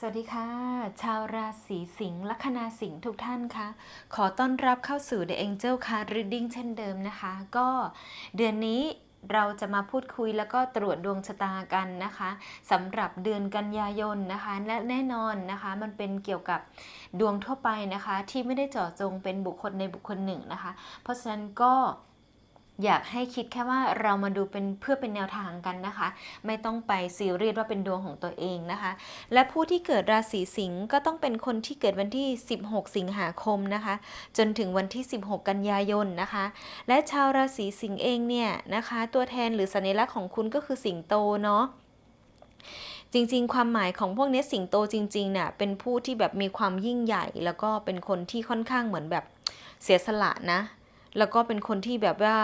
สวัสดีค่ะ ชาวราศีสิงห์ลัคนาสิงห์ทุกท่านคะขอต้อนรับเข้าสู่ The Angel Card Reading เช่นเดิมนะคะ ก็เดือนนี้เราจะมาพูดคุยแล้วก็ตรวจดวงชะตากันนะคะสำหรับเดือนกันยายนนะคะ และแน่นอนนะคะ มันเป็นเกี่ยวกับดวงทั่วไปนะคะ ที่ไม่ได้เจาะจงเป็นบุคคลในบุคคลหนึ่งนะคะ เพราะฉะนั้นก็ อยากให้คิดแค่ว่าเรามาดูเป็นเพื่อเป็นแนวทางกันนะคะ ไม่ต้องไปซีเรียสว่าเป็นดวงของตัวเองนะคะ และผู้ที่เกิดราศีสิงห์ก็ต้องเป็นคนที่เกิดวันที่ 16 สิงหาคมนะคะ จนถึงวันที่ 16 กันยายนนะคะ และชาวราศีสิงห์เองเนี่ยนะคะ ตัวแทนหรือสัญลักษณ์ของคุณก็คือสิงโตเนาะจริงๆ ความหมายของพวกนี้สิงโตจริงๆเนี่ยเป็นผู้ที่แบบมีความยิ่งใหญ่ แล้วก็เป็นคนที่ค่อนข้างเหมือนแบบเสียสละนะ แล้วก็เป็นคนที่แบบว่า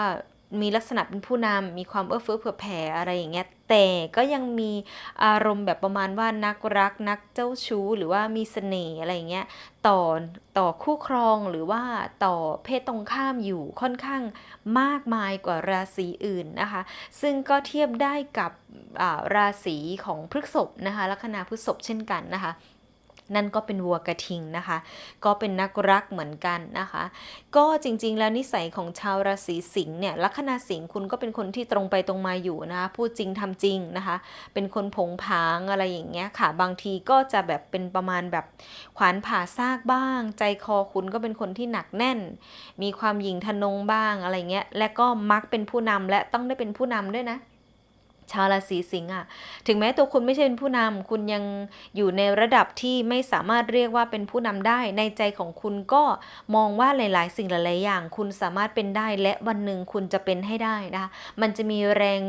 มีลักษณะเป็นผู้นำมีความเอื้อเฟื้อเผื่อแผ่อะไรอย่างเงี้ยแต่ก็ยังมีอารมณ์แบบประมาณว่านักรักนักเจ้าชู้ หรือว่ามีเสน่ห์อะไรอย่างเงี้ยต่อต่อคู่ครองหรือว่าต่อเพศตรงข้ามอยู่ค่อนข้างมากมายกว่าราศีอื่นนะคะ ซึ่งก็เทียบได้กับราศีของพฤษภนะคะลัคนาพฤษภเช่นกันนะคะ นั่นก็เป็นวัวกระทิงนะคะ ก็เป็นนักรักเหมือนกันนะคะ ก็จริงๆ แล้วนิสัยของชาวราศีสิงห์เนี่ยลัคนาสิงห์คุณก็เป็นคนที่ตรงไปตรงมาอยู่นะคะพูดจริงทำจริงนะคะ เป็นคนผงผางอะไรอย่างเงี้ยค่ะ บางทีก็จะแบบเป็นประมาณแบบขวานผ่าซากบ้าง ใจคอคุณก็เป็นคนที่หนักแน่น มีความหยิ่งทะนงบ้างอะไรเงี้ยและก็มักเป็นผู้นำและต้องได้เป็นผู้นำด้วยนะ ชาวราศีสิงห์อะ ถึงแม้ตัวคุณไม่ใช่เป็นผู้นำคุณยังอยู่ในระดับที่ไม่สามารถเรียกว่าเป็นผู้นำได้ ในใจของคุณก็มองว่าหลายๆ สิ่งหลายๆอย่าง คุณสามารถเป็นได้ และวันหนึ่งคุณจะเป็นให้ได้นะคะ มันจะมีแรง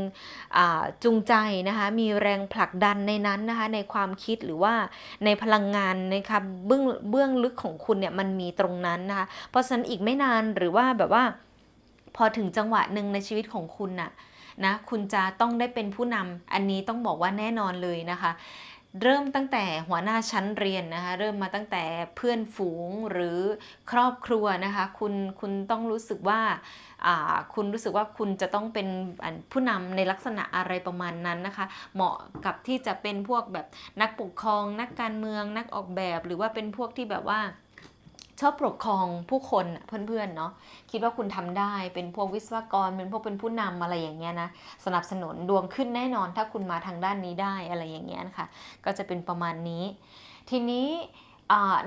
จูงใจนะคะ มีแรงผลักดันในนั้นนะคะ ในความคิดหรือว่าในพลังงานนะคะเบื้องเบื้องลึกของคุณเนี่ยมันมีตรงนั้นนะคะ เพราะฉะนั้นอีกไม่นานหรือว่าแบบว่า พอถึงจังหวะหนึ่งในชีวิตของคุณน่ะ นะคุณจะต้องได้เป็นผู้นำอันนี้ต้องบอกว่าแน่นอนเลยนะคะเริ่มตั้งแต่หัวหน้าชั้นเรียนนะคะเริ่มมาตั้งแต่เพื่อนฝูงหรือครอบครัวนะคะคุณคุณต้องรู้สึกว่าคุณรู้สึกว่าคุณจะต้องเป็นผู้นำในลักษณะอะไรประมาณนั้นนะคะ เหมาะกับที่จะเป็นพวกแบบนักปกครอง นักการเมือง นักออกแบบ หรือว่าเป็นพวกที่แบบว่า ชอบปกครองผู้คนเพื่อนๆเนาะคิดว่าคุณทำได้เป็นพวกวิศวกรเป็นพวกเป็นผู้นำอะไรอย่างเงี้ยนะสนับสนุนดวงขึ้นแน่นอน ถ้าคุณมาทางด้านนี้ได้อะไรอย่างเงี้ยนะคะก็จะเป็นประมาณนี้ ทีนี้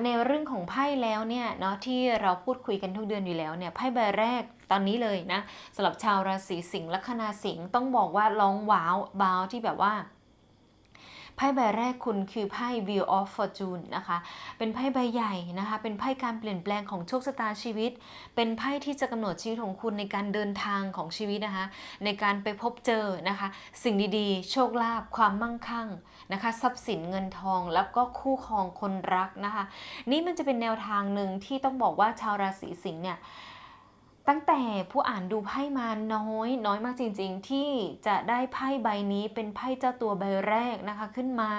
ในเรื่องของไพ่แล้วเนี่ยเนาะที่เราพูดคุยกันทุกเดือนอยู่แล้วเนี่ยไพ่ใบแรกตอนนี้เลยนะสำหรับชาวราศีสิงห์ลัคนาสิงห์ต้องบอกว่าร้องว้าวบาวที่แบบว่า ไพ่ใบแรกคุณคือไพ่ Wheel of Fortune นะคะ เป็นไพ่ใบใหญ่นะคะ เป็นไพ่การเปลี่ยนแปลงของโชคชะตาชีวิต เป็นไพ่ที่จะกำหนดชีวิตของคุณในการเดินทางของชีวิตนะคะ ในการไปพบเจอนะคะ สิ่งดีๆ โชคลาภ ความมั่งคั่งนะคะ ทรัพย์สินเงินทอง แล้วก็คู่ครองคนรักนะคะ นี่มันจะเป็นแนวทางหนึ่งที่ต้องบอกว่าชาวราศีสิงห์เนี่ย ตั้งแต่ผู้อ่านดูไพ่มาน้อยน้อยมากจริง ๆ ที่จะได้ไพ่ใบนี้เป็นไพ่เจ้าตัวใบแรกนะคะขึ้นมา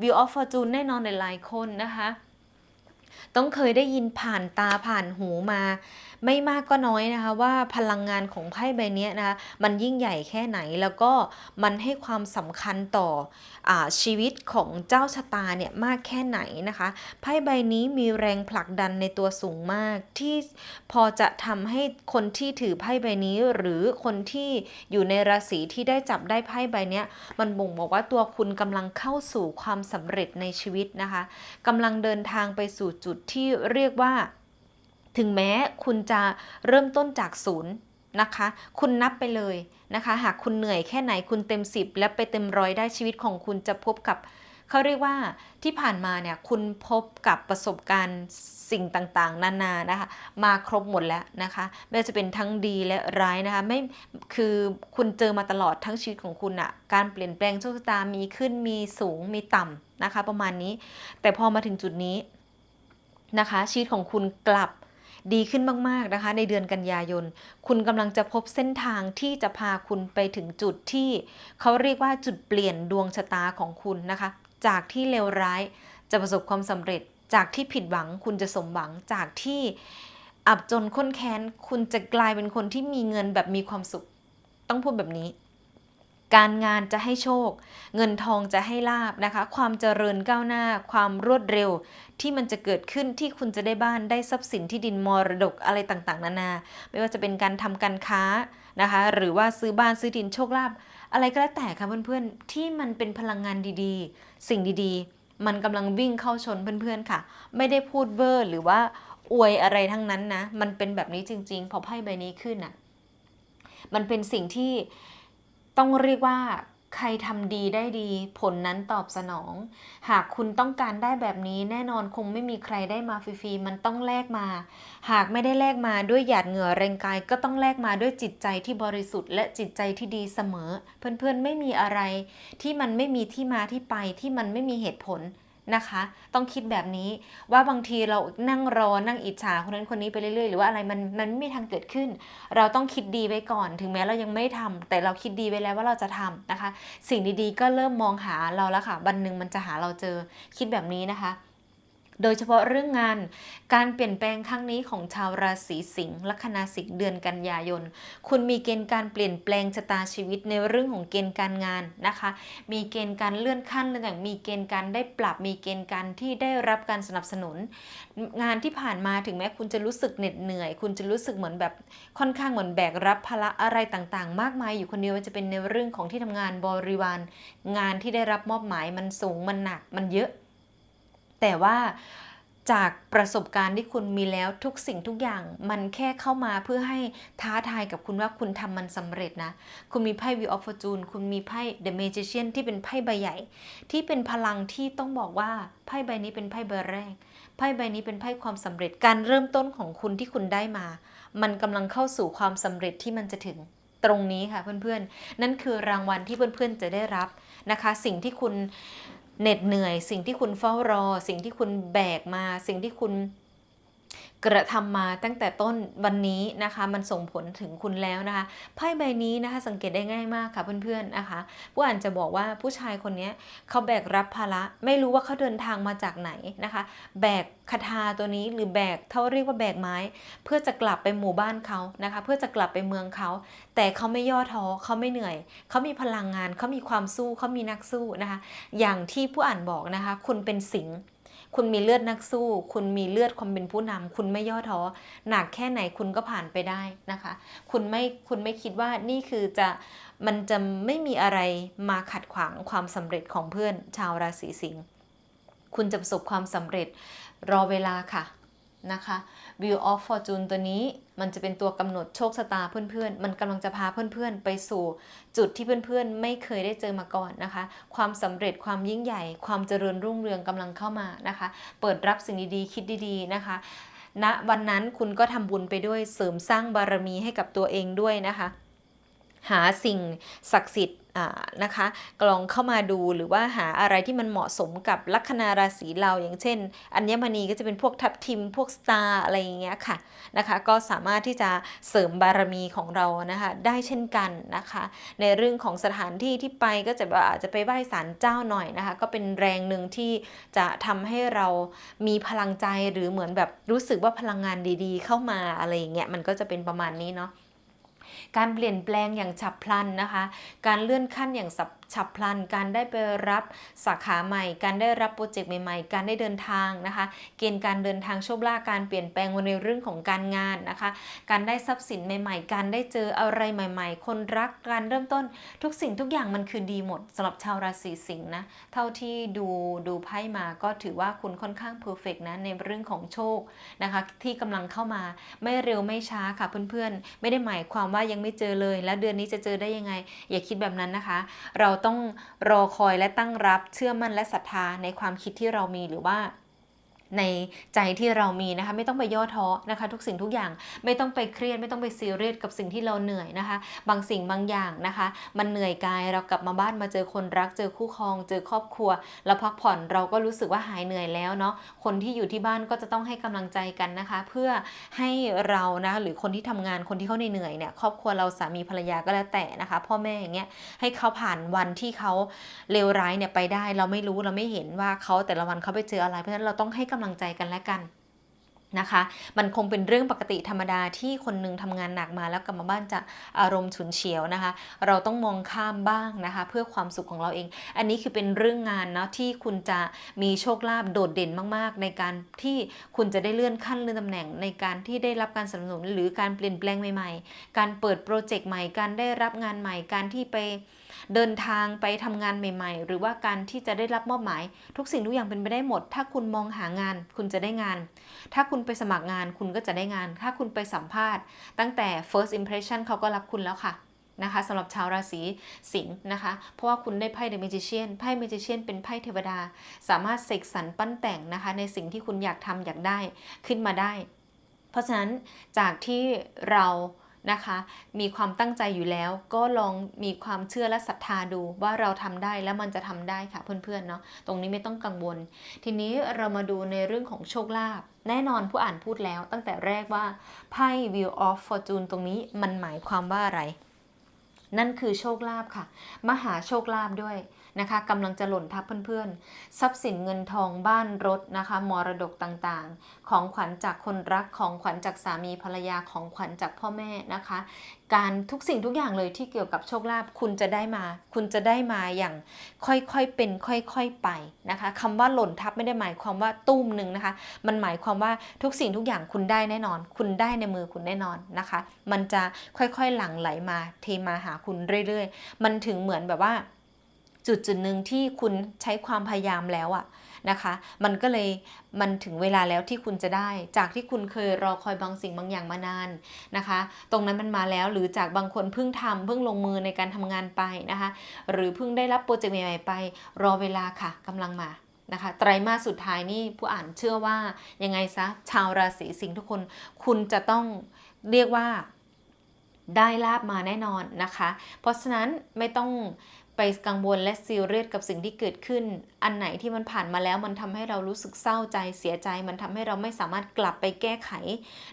View of Fortune แน่นอนหลายๆคนนะคะ ต้องเคยได้ยินผ่านตาผ่านหูมาไม่มากก็น้อยนะคะว่าพลังงานของไพ่ใบนี้นะคะมันยิ่งใหญ่แค่ไหนแล้วก็มันให้ความสำคัญต่ออชีวิตของเจ้าชะตาเนี่ยมากแค่ไหนนะคะไพ่ใบนี้มีแรงผลักดันในตัวสูงมากที่พอจะทำให้คนที่ถือไพ่ใบนี้หรือคนที่อยู่ในราศีที่ได้จับได้ไพ่ใบนี้มันบ่งบอกว่าตัวคุณกำลังเข้าสู่ความสำเร็จในชีวิตนะคะกำลังเดินทางไปสู่จุดที่เรียกว่า ถึงแม้คุณจะเริ่มต้นจากศูนย์นะคะ คุณนับไปเลยนะคะ หากคุณเหนื่อยแค่ไหนคุณเต็มสิบและไปเต็มร้อยได้ชีวิตของคุณจะพบกับเขาเรียกว่าที่ผ่านมาเนี่ยคุณพบกับประสบการณ์สิ่งต่างๆ นานานะคะ มาครบหมดแล้วนะคะไม่ว่าจะเป็นทั้งดีและร้ายนะคะไม่คือคุณเจอมาตลอดทั้งชีวิตของคุณอะการเปลี่ยนแปลงโชคชะตามีขึ้นมีสูงมีต่ำนะคะ ประมาณนี้ แต่พอมาถึงจุดนี้นะคะ ชีวิตของคุณกลับ ดีขึ้นมาก ๆ นะคะ ในเดือนกันยายน คุณกำลังจะพบเส้นทางที่จะพาคุณไปถึงจุดที่เขาเรียกว่าจุดเปลี่ยนดวงชะตาของคุณนะคะ จากที่เลวร้ายจะประสบความสำเร็จ จากที่ผิดหวังคุณจะสมหวัง จากที่อับจนค้นแค้น คุณจะกลายเป็นคนที่มีเงินแบบมีความสุข ต้องพูดแบบนี้ การงานจะให้โชค เงินทองจะให้ลาบนะคะ ความเจริญก้าวหน้า ความรวดเร็ว ที่มันจะเกิดขึ้นที่คุณจะได้บ้านได้ทรัพย์สินที่ดินมรดกอะไรต่างๆ นานา ไม่ว่าจะเป็นการทำการค้านะคะ หรือว่าซื้อบ้านซื้อดินโชคลาภอะไรก็แล้วแต่ค่ะเพื่อนๆ ที่มันเป็นพลังงานดีๆ สิ่งดีๆ มันกำลังวิ่งเข้าชนเพื่อนๆค่ะ ไม่ได้พูดเวอร์หรือว่าอวยอะไรทั้งนั้นนะ มันเป็นแบบนี้จริง ๆ พอไพ่ใบนี้ขึ้นอะ มันเป็นสิ่งที่ ต้องเรียกว่าใครทำดีได้ดี ผลนั้นตอบสนอง หากคุณต้องการได้แบบนี้แน่นอนคงไม่มีใครได้มาฟรีๆมันต้องแลกมา หากไม่ได้แลกมาด้วยหยาดเหงื่อแรงกายก็ต้องแลกมาด้วยจิตใจที่บริสุทธิ์และจิตใจที่ดีเสมอ เพื่อนๆไม่มีอะไร ที่มันไม่มีที่มาที่ไปที่มันไม่มีเหตุผล นะคะ ต้องคิดแบบนี้ว่าบางทีเรานั่งรอนั่งอิจฉาคนนั้นคนนี้ไปเรื่อยๆ หรือว่าอะไรมันมันไม่มีทางเกิดขึ้น เราต้องคิดดีไว้ก่อน ถึงแม้เรายังไม่ได้ทำแต่เราคิดดีไว้แล้วว่าเราจะทำนะคะ สิ่งดีๆ ก็เริ่มมองหาเราแล้วค่ะวันหนึ่งมันจะหาเราเจอคิดแบบนี้นะคะ โดยเฉพาะเรื่องงาน การเปลี่ยนแปลงครั้งนี้ของชาวราศีสิงห์ลัคนาสิงห์เดือนกันยายน คุณมีเกณฑ์การเปลี่ยนแปลงชะตาชีวิตในเรื่องของเกณฑ์การงานนะคะ มีเกณฑ์การเลื่อนขั้นเรื่ออย่างมีเกณฑ์การได้ปรับ มีเกณฑ์การที่ได้รับการสนับสนุน งานที่ผ่านมาถึงแม้คุณจะรู้สึกเหน็ดเหนื่อย คุณจะรู้สึกเหมือนแบบค่อนข้างเหมือนแบกรับภาระอะไรต่างๆ มากมายอยู่คนเดียวมันจะเป็นในเรื่องของที่ทำงานบริวารงานที่ได้รับมอบหมายมันสูงมันหนักมันเยอะ แต่ว่าจากประสบการณ์ที่คุณมีแล้วทุกสิ่งทุกอย่างมันแค่เข้ามาเพื่อให้ท้าทายกับคุณว่าคุณทำมันสำเร็จนะ คุณมีไพ่ Wheel of Fortune คุณมีไพ่ The Magician ที่เป็นไพ่ใบใหญ่ ที่เป็นพลังที่ต้องบอกว่าไพ่ใบนี้เป็นไพ่ใบแรก ไพ่ใบนี้เป็นไพ่ความสำเร็จการเริ่มต้นของคุณที่คุณได้มา มันกำลังเข้าสู่ความสำเร็จที่มันจะถึงตรงนี้ค่ะเพื่อนๆ นั่นคือรางวัลที่เพื่อนๆจะได้รับนะคะ สิ่งที่คุณ เหน็ดเหนื่อย สิ่งที่คุณเฝ้ารอ สิ่งที่คุณแบกมา สิ่งที่คุณ กระทำมาตั้งแต่ต้นวันนี้นะคะ มันส่งผลถึงคุณแล้วนะคะไพ่ใบนี้นะคะสังเกตได้ง่ายมากค่ะเพื่อนๆนะคะผู้อ่านจะบอกว่าผู้ชายคนนี้เขาแบกรับภาระไม่รู้ว่าเขาเดินทางมาจากไหนนะคะ แบกคาถาตัวนี้หรือแบกเท่าเรียกว่าแบกไม้ เพื่อจะกลับไปหมู่บ้านเขานะคะ เพื่อจะกลับไปเมืองเขา แต่เขาไม่ย่อท้อเขาไม่เหนื่อยเขามีพลังงานเขามีความสู้เขามีนักสู้นะคะ อย่างที่ผู้อ่านบอกนะคะ คุณเป็นสิงห์ คุณมีเลือดนักสู้ คุณมีเลือดความเป็นผู้นำคุณไม่ย่อท้อหนักแค่ไหนคุณก็ผ่านไปได้นะคะ คุณไม่คุณไม่คิดว่านี่คือจะมันจะไม่มีอะไรมาขัดขวางความสำเร็จของเพื่อนชาวราศีสิงห์คุณจะประสบความสำเร็จรอเวลาค่ะนะคะ View of Fortune ตัวนี้ มันจะเป็นตัวกำหนดโชคชะตาเพื่อนๆ มันกำลังจะพาเพื่อนๆ ไปสู่จุดที่เพื่อนๆ ไม่เคยได้เจอมาก่อนนะคะ ความสำเร็จความยิ่งใหญ่ ความเจริญรุ่งเรืองกำลังเข้ามานะคะ เปิดรับสิ่งดีๆ คิดดีๆนะคะณวันนั้นคุณก็ทำบุญไปด้วยเสริมสร้างบารมีให้กับตัวเองด้วยนะคะ หาสิ่งศักดิ์สิทธิ์ นะคะกลองเข้ามาดูหรือว่าหาอะไรที่มันเหมาะสมกับลัคนาราศีเราอย่างเช่น อัญมณีก็จะเป็นพวกทับทิมพวกสตาร์อะไรอย่างเงี้ยค่ะนะคะก็สามารถที่จะเสริมบารมีของเรานะคะได้เช่นกันนะคะ ในเรื่องของสถานที่ที่ไปก็จะแบบอาจจะไปไหว้ศาลเจ้าหน่อยนะคะก็เป็นแรงหนึ่งที่จะทำให้เรามีพลังใจหรือเหมือนแบบรู้สึกว่าพลังงานดีๆ เข้ามาอะไรอย่างเงี้ยมันก็จะเป็นประมาณนี้เนาะ การเปลี่ยนแปลงอย่างฉับพลันนะคะ การเลื่อนขั้นอย่างสับฉับพลัน การได้ไปรับสาขาใหม่ การได้รับโปรเจกต์ใหม่ๆ การได้เดินทางนะคะ เกณฑ์การเดินทางโชคลาภการเปลี่ยนแปลงในเรื่องของการงานนะคะ การได้ทรัพย์สินใหม่ ๆ การได้เจออะไรใหม่ ๆ คนรักการเริ่มต้น ทุกสิ่งทุกอย่างมันคือดีหมดสำหรับชาวราศีสิงห์นะเท่าที่ดูดูไพ่มาก็ถือว่าคุณค่อนข้างเพอร์เฟกนะในเรื่องของโชคนะคะที่กำลังเข้ามาไม่เร็วไม่ช้าค่ะเพื่อนๆ ไม่ได้หมายความว่ายังไม่เจอเลย แล้วเดือนนี้จะเจอได้ยังไง อย่าคิดแบบนั้นนะคะ เราต้องรอคอยและตั้งรับเชื่อมั่นและศรัทธาในความคิดที่เรามีหรือว่า ในใจที่เรามีนะคะ ไม่ต้องไปย่อท้อนะคะ ทุกสิ่งทุกอย่างไม่ต้องไปเครียด ไม่ต้องไปซีเรียสกับสิ่งที่เราเหนื่อยนะคะ บางสิ่งบางอย่างนะคะ มันเหนื่อยกายเรากลับมาบ้านมาเจอคนรัก เจอคู่ครอง เจอครอบครัว แล้วพักผ่อนเราก็รู้สึกว่าหายเหนื่อยแล้วเนาะคนที่อยู่ที่บ้านก็จะต้องให้กำลังใจกันนะคะ เพื่อให้เรานะหรือคนที่ทำงานคนที่เขาเหนื่อยเนี่ยครอบครัวเราสามีภรรยาก็แล้วแต่นะคะ พ่อแม่อย่างเงี้ยให้เขาผ่านวันที่เขาเลวร้ายเนี่ยไปได้ เราไม่รู้เราไม่เห็นว่าเขาแต่ละวันเขาไปเจออะไรเพราะฉะนั้นเราต้องให้กกำลังใจกันและกันนะคะ มันคงเป็นเรื่องปกติธรรมดาที่คนหนึงทำงานหนักมาแล้วกลับมาบ้านจะอารมณ์ฉุนเฉียวนะคะ เราต้องมองข้ามบ้างนะคะ เพื่อความสุขของเราเอง อันนี้คือเป็นเรื่องงานเนาะที่คุณจะมีโชคลาภโดดเด่นมาก ๆ ในการที่คุณจะได้เลื่อนขั้นเลื่อนตำแหน่ง ในการที่ได้รับการสนับสนุนหรือการเปลี่ยนแปลงใหม่ ๆ การเปิดโปรเจกต์ใหม่ การได้รับงานใหม่ การที่ไป เดินทางไปทำงานใหม่ ๆ หรือว่าการที่จะได้รับมอบหมาย ทุกสิ่งทุกอย่างเป็นไปได้หมด ถ้าคุณมองหางาน คุณจะได้งาน ถ้าคุณไปสมัครงานคุณก็จะได้งาน ถ้าคุณไปสัมภาษณ์ ตั้งแต่ first impression เขาก็รับคุณแล้วค่ะนะคะสำหรับชาวราศีสิงห์นะคะ เพราะว่าคุณได้ไพ่ The Magician ไพ่ Magician เป็นไพ่เทวดา สามารถเสกสรรปั้นแต่งนะคะ ในสิ่งที่คุณอยากทำอยากได้ขึ้นมาได้ เพราะฉะนั้นจากที่เรา นะคะ มีความตั้งใจอยู่แล้ว ก็ลองมีความเชื่อและศรัทธาดูว่าเราทำได้และมันจะทำได้ค่ะเพื่อนๆเนาะตรงนี้ไม่ต้องกังวล ทีนี้เรามาดูในเรื่องของโชคลาภแน่นอนผู้อ่านพูดแล้วตั้งแต่แรกว่าไพ่ Wheel of Fortune ตรงนี้มันหมายความว่าอะไร นั่นคือโชคลาภค่ะ มหาโชคลาภด้วยนะคะกำลังจะหล่นทับเพื่อนๆ ทรัพย์สินเงินทองบ้านรถนะคะมรดกต่างๆ ของขวัญจากคนรักของขวัญจากสามีภรรยาของขวัญจากพ่อแม่นะคะ การทุกสิ่งทุกอย่างเลยที่เกี่ยวกับโชคลาภคุณจะได้มา คุณจะได้มาอย่างค่อยๆเป็นค่อยๆไปนะคะคำว่าหล่นทับไม่ได้หมายความว่าตุ้มหนึ่งนะคะ มันหมายความว่าทุกสิ่งทุกอย่างคุณได้แน่นอน คุณได้ในมือคุณแน่นอนนะคะ มันจะค่อยๆหลั่งไหลมาเทมาหาคุณเรื่อยๆ มันถึงเหมือนแบบว่า จุดจุดหนึ่งที่คุณใช้ความพยายามแล้วอะ นะคะ มันก็เลยมันถึงเวลาแล้วที่คุณจะได้ จากที่คุณเคยรอคอยบางสิ่งบางอย่างมานานนะคะ ตรงนั้นมันมาแล้วหรือจากบางคนเพิ่งทำเพิ่งลงมือในการทำงานไปนะคะ หรือเพิ่งได้รับโปรเจกต์ใหม่ๆไป รอเวลาค่ะกำลังมานะคะไตรมาสสุดท้ายนี่ผู้อ่านเชื่อว่ายังไงซะชาวราศีสิงห์ทุกคนคุณจะต้องเรียกว่าได้ลาบมาแน่นอนนะคะ เพราะฉะนั้นไม่ต้อง ไปกังวลและซีเรียสกับสิ่งที่เกิดขึ้น อันไหนที่มันผ่านมาแล้วมันทำให้เรารู้สึกเศร้าใจเสียใจ มันทำให้เราไม่สามารถกลับไปแก้ไข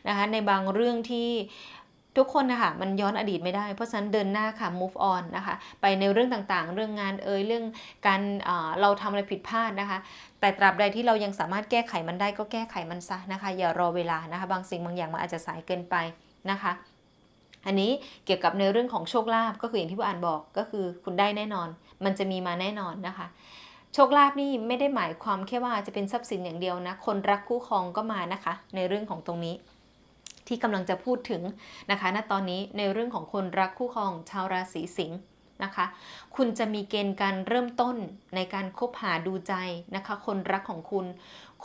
นะคะในบางเรื่องที่ทุกคนนะคะมันย้อนอดีตไม่ได้ เพราะฉะนั้นเดินหน้าค่ะ move on นะคะ ไปในเรื่องต่างๆ เรื่องงานเอ่ยเรื่องการเอ่อเราทำอะไรผิดพลาดนะคะ แต่ตราบใดที่เรายังสามารถแก้ไขมันได้ก็แก้ไขมันซะนะคะ อย่ารอเวลานะคะ บางสิ่งบางอย่างมันอาจจะสายเกินไปนะคะ อันนี้เกี่ยวกับในเรื่องของโชคลาภก็คืออย่างที่ผู้อ่านบอกก็คือคุณได้แน่นอน มันจะมีมาแน่นอนนะคะ โชคลาภนี่ไม่ได้หมายความแค่ว่าจะเป็นทรัพย์สินอย่างเดียวนะ คนรักคู่ครองก็มานะคะ ในเรื่องของตรงนี้ที่กำลังจะพูดถึงนะคะณตอนนี้ในเรื่องของคนรักคู่ครองชาวราศีสิงห์นะคะ คุณจะมีเกณฑ์การเริ่มต้นในการคบหาดูใจนะคะ คนรักของคุณ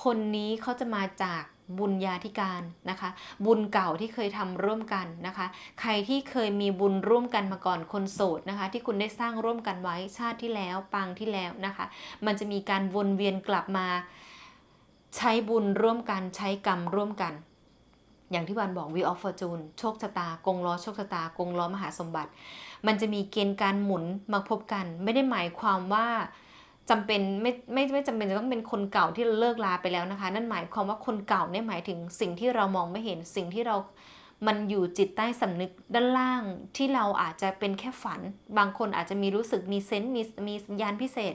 คนนี้เขาจะมาจาก บุญญาธิการนะคะ บุญเก่าที่เคยทำร่วมกันนะคะ ใครที่เคยมีบุญร่วมกันมาก่อนคนโสดนะคะ ที่คุณได้สร้างร่วมกันไว้ชาติที่แล้วปางที่แล้วนะคะ มันจะมีการวนเวียนกลับมา ใช้บุญร่วมกันใช้กรรมร่วมกัน อย่างที่วันบอก Wheel of Fortune โชคชะตากงล้อโชคชะตากงล้อมหาสมบัติ มันจะมีเกณฑ์การหมุนมาพบกัน ไม่ได้หมายความว่า จำเป็นไม่ไม่ไม่จำเป็นจะต้องเป็นคนเก่าที่เราเลิกลาไปแล้วนะคะ นั่นหมายความว่าคนเก่าเนี่ยหมายถึงสิ่งที่เรามองไม่เห็นสิ่งที่เรามันอยู่จิตใต้สำนึกด้านล่างที่เราอาจจะเป็นแค่ฝัน บางคนอาจจะมีรู้สึกมีเซนส์มีมียานพิเศษ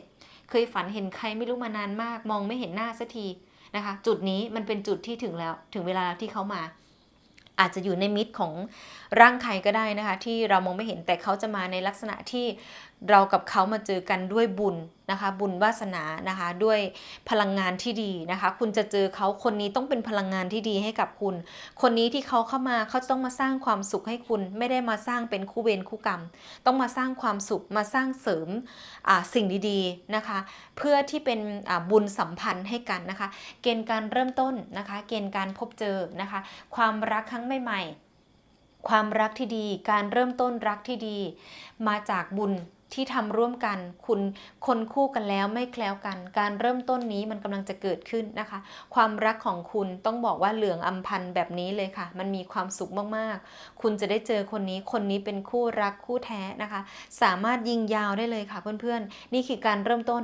เคยฝันเห็นใครไม่รู้มานานมาก มองไม่เห็นหน้าสักทีนะคะ จุดนี้มันเป็นจุดที่ถึงแล้วถึงเวลาที่เขามา อาจจะอยู่ในมิตรของร่างใครก็ได้นะคะ ที่เรามองไม่เห็นแต่เขาจะมาในลักษณะที่เรากับเขามาเจอกันด้วยบุญนะคะ บุญวาสนานะคะ ด้วยพลังงานที่ดีนะคะ คุณจะเจอเขาคนนี้ต้องเป็นพลังงานที่ดีให้กับคุณ คนนี้ที่เขาเข้ามาเขาต้องมาสร้างความสุขให้คุณ ไม่ได้มาสร้างเป็นคู่เวรคู่กรรม ต้องมาสร้างความสุขมาสร้างเสริมอ่าสิ่งดีๆนะคะ เพื่อที่เป็นอ่าบุญสัมพันธ์ให้กันนะคะ เกณฑ์การเริ่มต้นนะคะ เกณฑ์การพบเจอนะคะ ความรักครั้งใหม่ๆความรักที่ดี การเริ่มต้นรักที่ดี มาจากบุญ ที่ทำร่วมกัน คุณคนคู่กันแล้วไม่แคล้วกัน การเริ่มต้นนี้มันกำลังจะเกิดขึ้นนะคะ ความรักของคุณต้องบอกว่าเหลืองอำพันธ์แบบนี้เลยค่ะ มันมีความสุขมากๆ คุณจะได้เจอคนนี้คนนี้เป็นคู่รักคู่แท้นะคะ สามารถยิงยาวได้เลยค่ะเพื่อนๆ นี่คือการเริ่มต้น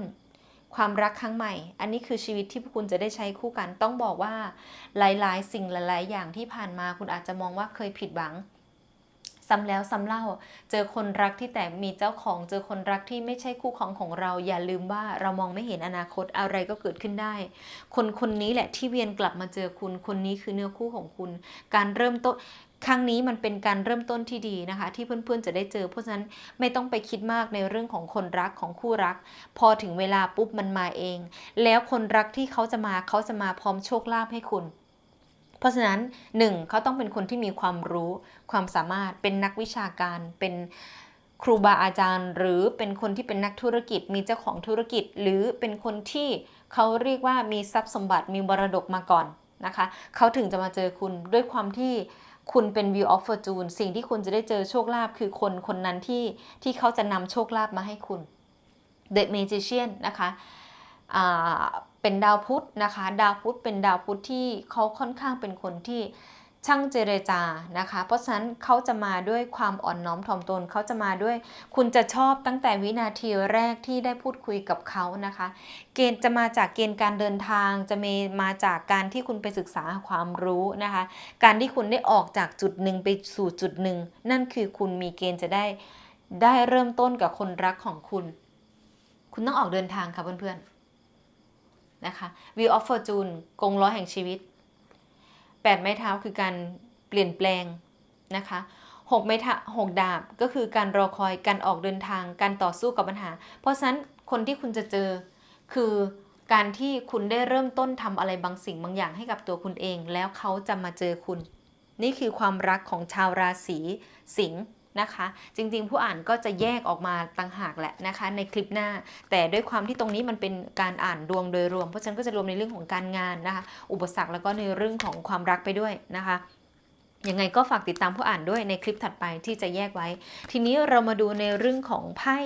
ความรักครั้งใหม่ อันนี้คือชีวิตที่พวกคุณจะได้ใช้คู่กัน ต้องบอกว่าหลายๆ สิ่งหลาย ๆ อย่างที่ผ่านมาคุณอาจจะมองว่าเคยผิดหวัง ซ้ำแล้วซ้ำเล่า เจอคนรักที่แต่มีเจ้าของ เจอคนรักที่ไม่ใช่คู่ครองของเรา อย่าลืมว่าเรามองไม่เห็นอนาคตอะไรก็เกิดขึ้นได้ คนคนนี้แหละที่เวียนกลับมาเจอคุณ คนนี้คือเนื้อคู่ของคุณ การเริ่มต้นครั้งนี้มันเป็นการเริ่มต้นที่ดีนะคะ ที่เพื่อนๆจะได้เจอ เพราะฉะนั้นไม่ต้องไปคิดมากในเรื่องของคนรักของคู่รัก พอถึงเวลาปุ๊บมันมาเอง แล้วคนรักที่เขาจะมาเขาจะมาพร้อมโชคลาภให้คุณ เพราะฉะนั้นหนึ่งเขาต้องเป็นคนที่มีความรู้ความสามารถเป็นนักวิชาการเป็นครูบาอาจารย์ หรือเป็นคนที่เป็นนักธุรกิจ มีเจ้าของธุรกิจ หรือเป็นคนที่เขาเรียกว่ามีทรัพย์สมบัติมีมรดกมาก่อนนะคะเขาถึงจะมาเจอคุณด้วยความที่คุณเป็น view of fortune สิ่งที่คุณจะได้เจอโชคลาภคือคนคนนั้นที่ที่เขาจะนำโชคลาภมาให้คุณ The Magician นะคะ เป็นดาวพุธนะคะ ดาวพุธเป็นดาวพุธที่เขาค่อนข้างเป็นคนที่ช่างเจรจานะคะ เพราะฉะนั้นเขาจะมาด้วยความอ่อนน้อมถ่อมตนเขาจะมาด้วย คุณจะชอบตั้งแต่วินาทีแรกที่ได้พูดคุยกับเขานะคะ เกณฑ์จะมาจากเกณฑ์การเดินทางจะมีมาจากการที่คุณไปศึกษาความรู้นะคะ การที่คุณได้ออกจากจุดหนึ่งไปสู่จุดหนึ่งนั่นคือคุณมีเกณฑ์จะได้ได้เริ่มต้นกับคนรักของคุณ คุณต้องออกเดินทางค่ะเพื่อนๆ นะคะ View of Fortune กงล้อแห่งชีวิต 8 ไม้เท้าคือการเปลี่ยนแปลงนะคะ6ไม้เท้า6ดาบก็คือการรอคอยการออกเดินทางการต่อสู้กับปัญหา เพราะฉะนั้นคนที่คุณจะเจอคือการที่คุณได้เริ่มต้นทำอะไรบางสิ่งบางอย่างให้กับตัวคุณเอง แล้วเขาจะมาเจอคุณ นี่คือความรักของชาวราศีสิงห์ นะคะ จริงๆ ผู้อ่านก็จะแยกออกมาต่างหากแหละนะคะ ในคลิปหน้า แต่ด้วยความที่ตรงนี้มันเป็นการอ่านดวงโดยรวม เพราะฉะนั้นก็จะรวมในเรื่องของการงานนะคะ อุปสรรคแล้วก็ในเรื่องของความรักไปด้วยนะคะยังไงก็ฝากติดตามผู้อ่านด้วยในคลิปถัดไปที่จะแยกไว้ ทีนี้เรามาดูในเรื่องของไพ่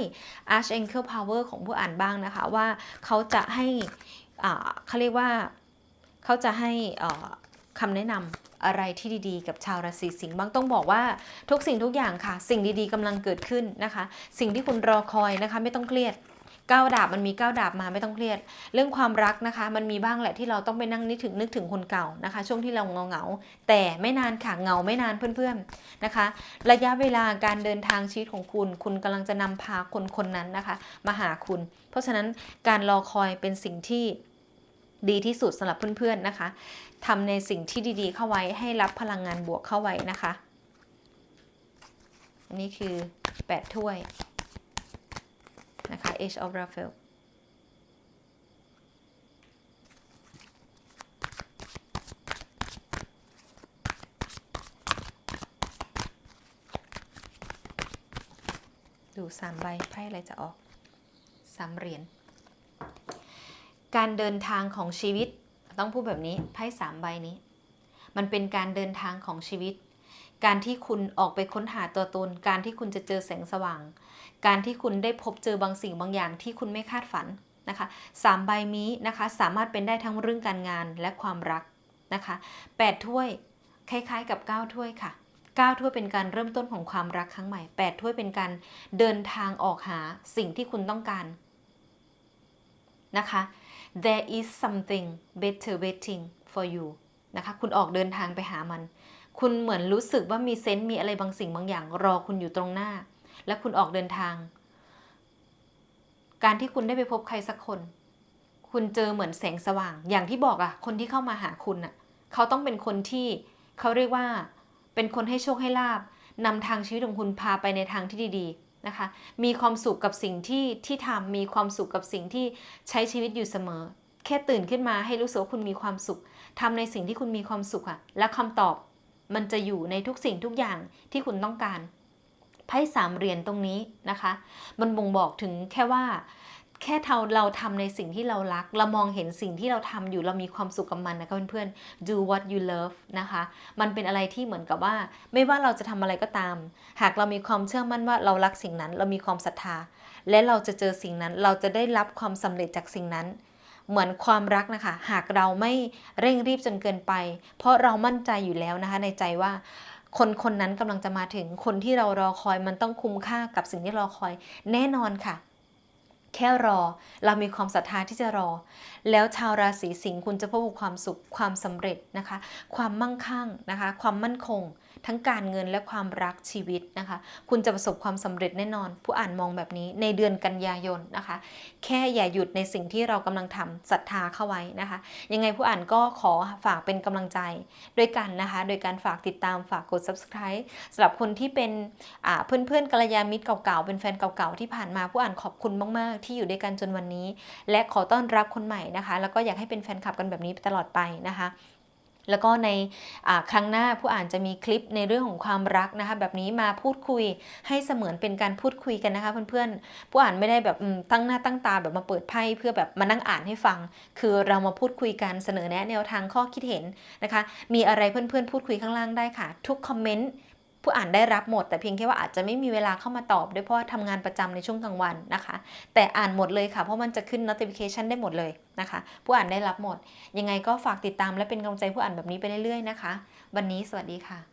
Archangel Power ของผู้อ่านบ้างนะคะ ว่าเขาจะให้เขาเรียกว่าเขาจะให้อ่า คำแนะนำอะไรที่ดีๆ กับชาวราศีสิงห์บ้างต้องบอกว่าทุกสิ่งทุกอย่างค่ะ สิ่งดีๆกำลังเกิดขึ้นนะคะ สิ่งที่คุณรอคอยนะคะ ไม่ต้องเครียดก้าวดาบมันมีก้าวดาบมาไม่ต้องเครียด เรื่องความรักนะคะ มันมีบ้างแหละที่เราต้องไปนั่งนึกถึงนึกถึงคนเก่านะคะ ช่วงที่เราเงาเงาแต่ไม่นานค่ะเงาไม่นานเพื่อนๆนะคะ ระยะเวลาการเดินทางชีวิตของคุณ คุณกำลังจะนำพาคนคนนั้นนะคะ มาหาคุณ เพราะฉะนั้นการรอคอยเป็นสิ่งที่ดีที่สุดสำหรับเพื่อนๆนะคะ ทำในสิ่งที่ดีๆ เข้าไว้ให้รับพลังงานบวกเข้าไว้นะคะ อันนี้คือ 8 ถ้วย นะคะ Age of Raphael ดูสามใบไพ่อะไรจะออกสามเหรียญ การเดินทางของชีวิต ต้องพูดแบบนี้ไพ่สามใบนี้ มันเป็นการเดินทางของชีวิต การที่คุณออกไปค้นหาตัวตน การที่คุณจะเจอแสงสว่าง การที่คุณได้พบเจอบางสิ่งบางอย่างที่คุณไม่คาดฝันนะคะสามใบนี้นะคะสามารถเป็นได้ทั้งเรื่องการงานและความรักนะคะแปดถ้วยคล้าย ๆ กับเก้าถ้วยค่ะเก้าถ้วยเป็นการเริ่มต้นของความรักครั้งใหม่แปดถ้วยเป็นการเดินทางออกหาสิ่งที่คุณต้องการนะคะ there is something better waiting for you นะคะคุณออกเดินทางไปหามัน คุณเหมือนรู้สึกว่ามีเซนต์มีอะไรบางสิ่งบางอย่าง รอคุณอยู่ตรงหน้า และคุณออกเดินทาง การที่คุณได้ไปพบใครสักคน คุณเจอเหมือนแสงสว่าง อย่างที่บอกอะคนที่เข้ามาหาคุณอะเขาต้องเป็นคนที่เขาเรียกว่า เป็นคนให้โชคให้ลาบนำทางชีวิตของคุณพาไปในทางที่ดีๆ นะคะ มีความสุขกับสิ่งที่ที่ทำมีความสุขกับสิ่งที่ใช้ชีวิตอยู่เสมอ แค่ตื่นขึ้นมาให้รู้สึกว่าคุณมีความสุขทำในสิ่งที่คุณมีความสุขอะและคำตอบมันจะอยู่ในทุกสิ่งทุกอย่างที่คุณต้องการไพ่สามเหรียญตรงนี้นะคะ มันบ่งบอกถึงแค่ว่า แค่เราเราทำในสิ่งที่เรารัก เรามองเห็นสิ่งที่เราทำอยู่เรามีความสุขกับมันนะคะเพื่อนๆ do what you love นะคะ มันเป็นอะไรที่เหมือนกับว่า ไม่ว่าเราจะทำอะไรก็ตาม หากเรามีความเชื่อมั่นว่าเรารักสิ่งนั้น เรามีความศรัทธา และเราจะเจอสิ่งนั้น เราจะได้รับความสำเร็จจากสิ่งนั้นเหมือนความรักนะคะ หากเราไม่เร่งรีบจนเกินไป เพราะเรามั่นใจอยู่แล้วนะคะ ในใจว่าคนคนนั้นกำลังจะมาถึงคนที่เรารอคอยมันต้องคุ้มค่ากับสิ่งที่รอคอยแน่นอนค่ะ แค่รอ เรามีความศรัทธาที่จะรอ แล้วชาวราศีสิงห์คุณจะพบกับความสุขความสำเร็จนะคะ ความมั่งคั่งนะคะ ความมั่นคง ทั้งการเงินและความรักชีวิตนะคะ คุณจะประสบความสำเร็จแน่นอน ผู้อ่านมองแบบนี้ในเดือนกันยายนนะคะ แค่อย่าหยุดในสิ่งที่เรากำลังทำศรัทธาเข้าไว้นะคะ ยังไงผู้อ่านก็ขอฝากเป็นกำลังใจด้วยกันนะคะ โดยการฝากติดตามฝากกด subscribe สำหรับคนที่เป็นอ่าเพื่อนกัลยาณมิตรเก่าๆเป็นแฟนเก่าๆที่ผ่านมาผู้อ่านขอบคุณมากๆ ที่อยู่ด้วยกันจนวันนี้ และขอต้อนรับคนใหม่นะคะ แล้วก็อยากให้เป็นแฟนคลับกันแบบนี้ตลอดไปนะคะ แล้วก็ในครั้งหน้าผู้อ่านจะมีคลิปในเรื่องของความรักนะคะ แบบนี้มาพูดคุยให้เสมือนเป็นการพูดคุยกันนะคะเพื่อนๆ ผู้อ่านไม่ได้แบบตั้งหน้าตั้งตาแบบมาเปิดไพ่เพื่อแบบมานั่งอ่านให้ฟัง คือเรามาพูดคุยกันเสนอแนะแนวทางข้อคิดเห็นนะคะ มีอะไรเพื่อนๆ พูดคุยข้างล่างได้ค่ะ ทุกคอมเมนต์ ผู้อ่านได้รับหมด แต่เพียงแค่ว่าอาจจะไม่มีเวลาเข้ามาตอบด้วยเพราะทำงานประจำในช่วงกลางวันนะคะ แต่อ่านหมดเลยค่ะ เพราะมันจะขึ้น notification ได้หมดเลยนะคะ ผู้อ่านได้รับหมด ยังไงก็ฝากติดตามและเป็นกำลังใจผู้อ่านแบบนี้ไปเรื่อยๆนะคะ วันนี้สวัสดีค่ะ